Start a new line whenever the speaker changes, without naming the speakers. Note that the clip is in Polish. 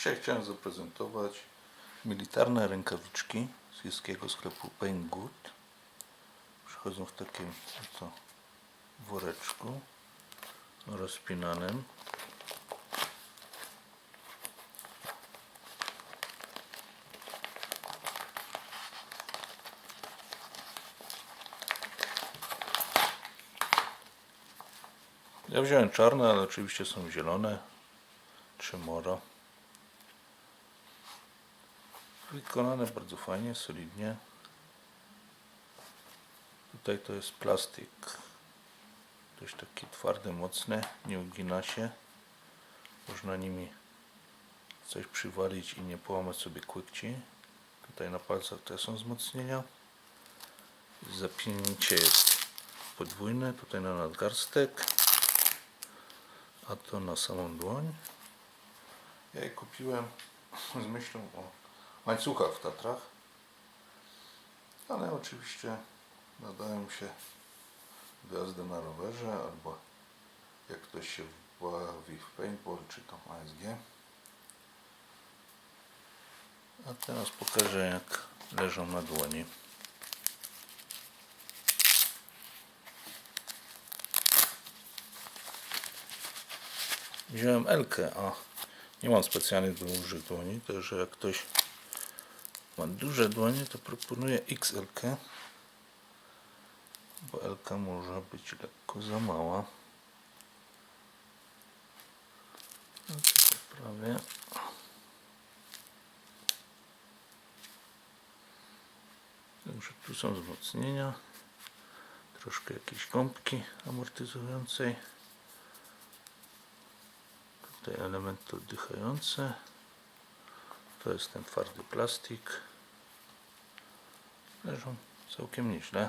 Dzisiaj chciałem zaprezentować militarne rękawiczki z chińskiego sklepu Banggood. Przychodzą w takim oto woreczku rozpinanym. Ja wziąłem czarne, ale oczywiście są zielone czy moro. Wykonane bardzo fajnie, solidnie. Tutaj to jest plastik. Dość taki twardy, mocny, nie ugina się. Można nimi coś przywalić i nie połamać sobie kłykci. Tutaj na palcach też są wzmocnienia. Zapięcie jest podwójne, tutaj na nadgarstek, a to na samą dłoń. Ja je kupiłem z myślą o łańcuchach w Tatrach, ale oczywiście nadają się do jazdy na rowerze albo jak ktoś się bawi w paintball czy tam ASG. A teraz pokażę jak leżą na dłoni. Wziąłem Elkę, a nie mam specjalnie dużych dłoni, także jak ktoś ma duże dłonie, to proponuję XL, bo L może być lekko za mała. No to poprawię. Także tu są wzmocnienia, troszkę jakieś gąbki amortyzującej. Tutaj elementy oddychające. To jest ten twardy plastik. Leżą całkiem nieźle.